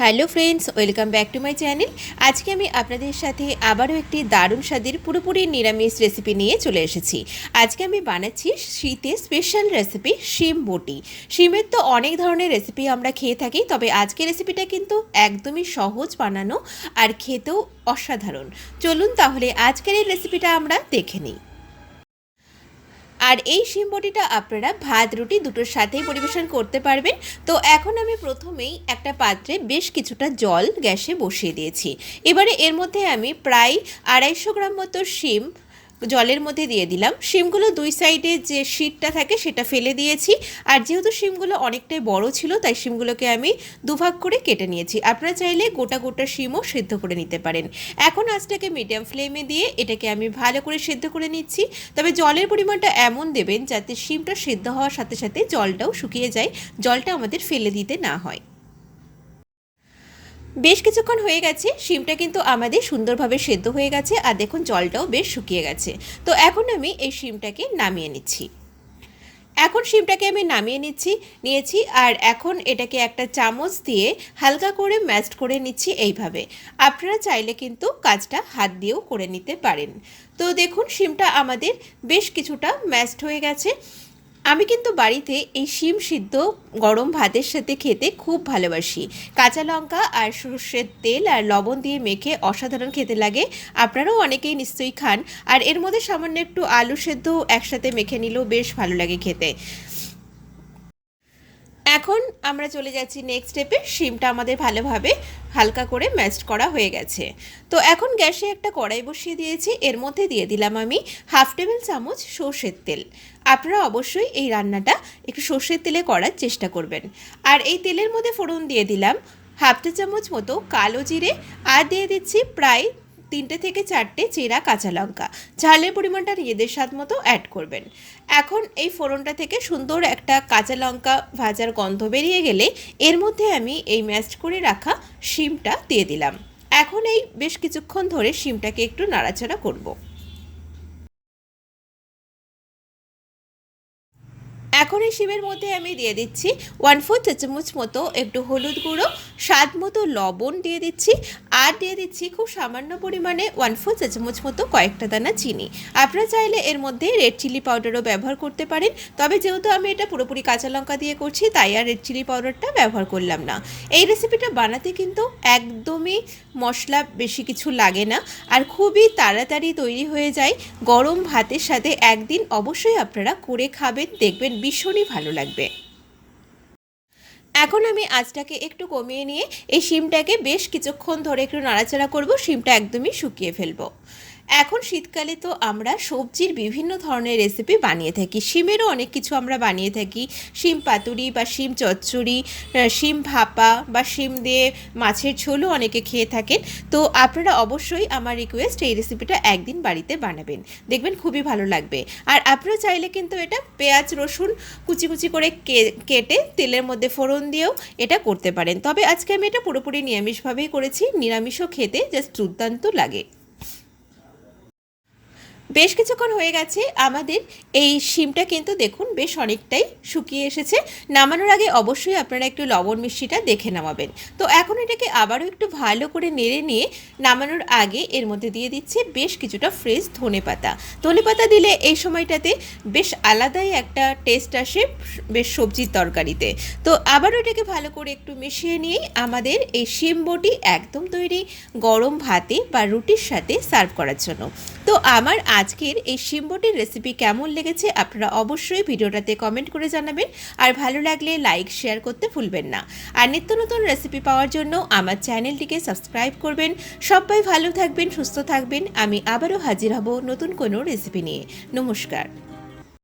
Hello friends, welcome back to my channel. আজকে আমি আপনাদের সাথে আবারও একটি দারুণ স্বাদের পুরোপুরি নিরামিষ রেসিপি নিয়ে চলে এসেছি। আজকে আমি বানাচ্ছি শীতের স্পেশাল রেসিপি শিম বটি। শিমের তো অনেক ধরনের রেসিপি আমরা খেয়ে থাকি, তবে আজকের রেসিপিটা কিন্তু একদমই সহজ বানানো আর খেতেও অসাধারণ। চলুন তাহলে আজকের এই রেসিপিটা আমরা দেখে নিই। আর এই শিম বটিটা আপনারা ভাত, রুটি দুটোর সাথেই পরিবেশন করতে পারবেন। তো এখন আমি প্রথমেই একটা পাত্রে বেশ কিছুটা জল গ্যাসে বসিয়ে দিয়েছি। এবারে এর মধ্যে আমি প্রায় আড়াইশো গ্রাম মতো শিম জলের মধ্যে দিয়ে দিলাম। শিমগুলো দুই সাইডে যে শীটটা থাকে সেটা ফেলে দিয়েছি। আর যেহেতু শিমগুলো অনেকটাই বড় ছিল, তাই শিমগুলোকে আমি দুভাগ করে কেটে নিয়েছি। আপনারা চাইলে গোটা গোটা শিমও সেদ্ধ করে নিতে পারেন। এখন আঁচটাকে মিডিয়াম ফ্লেমে দিয়ে এটাকে আমি ভালো করে সেদ্ধ করে নিচ্ছি। তবে জলের পরিমাণটা এমন দেবেন যাতে শিমটা সেদ্ধ হওয়ার সাথে সাথে জলটাও শুকিয়ে যায়, জলটা আমাদের ফেলে দিতে না হয়। বেশ কিছুক্ষণ হয়ে গেছে, শিমটা কিন্তু আমাদের সুন্দরভাবে সেদ্ধ হয়ে গেছে আর দেখুন জলটাও বেশ শুকিয়ে গেছে। তো এখন আমি এই শিমটাকে নামিয়ে নিচ্ছি। এখন শিমটাকে আমি নামিয়ে নিচ্ছি, নিয়েছি আর এখন এটাকে একটা চামচ দিয়ে হালকা করে ম্যাশড করে নিচ্ছি এইভাবে। আপনারা চাইলে কিন্তু কাজটা হাত দিয়েও করে নিতে পারেন। তো দেখুন শিমটা আমাদের বেশ কিছুটা ম্যাশড হয়ে গেছে। আমি কিন্তু বাড়িতে এই শিম সিদ্ধ গরম ভাতের সাথে খেতে খুব ভালোবাসি। কাঁচা লঙ্কা আর সর্ষের তেল আর লবণ দিয়ে মেখে অসাধারণ খেতে লাগে। আপনারাও অনেকেই নিশ্চয়ই খান। আর এর মধ্যে সামান্য একটু আলু সেদ্ধ একসাথে মেখে নিলেও বেশ ভালো লাগে খেতে। এখন আমরা চলে যাচ্ছি নেক্সট স্টেপে শিমটা আমাদের ভালোভাবে হালকা করে ম্যাশড করা হয়ে গেছে। তো এখন গ্যাসে একটা কড়াই বসিয়ে দিয়েছি। এর মধ্যে দিয়ে দিলাম আমি হাফ টেবিল চামচ সর্ষের তেল। আপনারা অবশ্যই এই রান্নাটা একটু সর্ষের তেলে করার চেষ্টা করবেন। আর এই তেলের মধ্যে ফোড়ন দিয়ে দিলাম। হাফ টা চামচ মতো কালো জিরে। আর দিয়ে দিচ্ছি প্রায় তিনটে থেকে চারটে চেরা কাঁচা লঙ্কা। ঝালের পরিমাণটা নিজেদের স্বাদ মতো অ্যাড করবেন। এখন এই ফোড়নটা থেকে সুন্দর একটা কাঁচা লঙ্কা ভাজার গন্ধ বেরিয়ে গেলে এর মধ্যে আমি এই ম্যাশ করে রাখা শিমটা দিয়ে দিলাম। এখন এই বেশ কিছুক্ষণ ধরে শিমটাকে একটু নাড়াচাড়া করব। এখন এই শিমের মধ্যে আমি দিয়ে দিচ্ছি ওয়ান ফোর চা চামচ মতো একটু হলুদ গুঁড়ো, স্বাদ মতো লবণ দিয়ে দিচ্ছি আর দিয়ে দিচ্ছি খুব সামান্য পরিমাণে ওয়ান ফোর চা চামচ মতো কয়েকটা দানা চিনি। আপনারা চাইলে এর মধ্যে রেড চিলি পাউডারও ব্যবহার করতে পারেন। তবে যেহেতু আমি এটা পুরোপুরি কাঁচা লঙ্কা দিয়ে করছি, তাই আর রেড চিলি পাউডারটা ব্যবহার করলাম না। এই রেসিপিটা বানাতে কিন্তু একদমই মশলা বেশি কিছু লাগে না আর খুবই তাড়াতাড়ি তৈরি হয়ে যায়। গরম ভাতের সাথে একদিন অবশ্যই আপনারা করে খাবেন, দেখবেন ভীষণই ভালো লাগবে। এখন আমি আঁচটাকে একটু কমিয়ে নিয়ে এই শিমটাকে বেশ কিছুক্ষণ ধরে একটু নাড়াচাড়া করব, শিমটা একদমই শুকিয়ে ফেলব। এখন শীতকালে তো আমরা সবজির বিভিন্ন ধরনের রেসিপি বানিয়ে থাকি। শিমেরও অনেক কিছু আমরা বানিয়ে থাকি। শিম পাতুরি বা শিম চচ্চড়ি শিম ভাপা বা শিম দিয়ে মাছের ঝোলও অনেকে খেয়ে থাকেন। তো আপনারা অবশ্যই আমার রিকোয়েস্ট এই রেসিপিটা একদিন বাড়িতে বানাবেন। দেখবেন খুবই ভালো লাগবে। আর আপনারা চাইলে কিন্তু এটা পেঁয়াজ, রসুন কুচি কুচি করে কেটে তেলের মধ্যে ফোড়ন দিয়েও এটা করতে পারেন। তবে আজকে আমি এটা পুরোপুরি নিরামিষভাবেই করেছি। নিরামিষও খেতে জাস্ট দুর্দান্ত লাগে। বেশ কিছুক্ষণ হয়ে গেছে, আমাদের এই শিমটা কিন্তু দেখুন বেশ অনেকটাই শুকিয়ে এসেছে। নামানোর আগে অবশ্যই আপনারা একটু লবণ মিষ্টিটা দেখে নামাবেন। তো এখন এটাকে আবারও একটু ভালো করে নেড়ে নিয়ে নামানোর আগে এর মধ্যে দিয়ে দিচ্ছে বেশ কিছুটা ফ্রেশ ধনে পাতা। ধনে পাতা দিলে এই সময়টাতে বেশ আলাদাই একটা টেস্ট আসে বেশ সবজির তরকারিতে। তো আবারও এটাকে ভালো করে একটু মিশিয়ে নিয়েই আমাদের এই শিম বটি একদম তৈরি গরম ভাতে বা রুটির সাথে সার্ভ করার জন্য। তো আমার আজকের এই শিমবটির রেসিপি কেমন লেগেছে আপনারা অবশ্যই ভিডিওটাতে কমেন্ট করে জানাবেন। আর ভালো লাগলে লাইক শেয়ার করতে ভুলবেন না। আর নিত্য নতুন রেসিপি পাওয়ার জন্য আমার চ্যানেলটিকে সাবস্ক্রাইব করবেন। সবাই ভালো থাকবেন, সুস্থ থাকবেন। আমি আবারও হাজির হব নতুন কোনো রেসিপি নিয়ে। নমস্কার।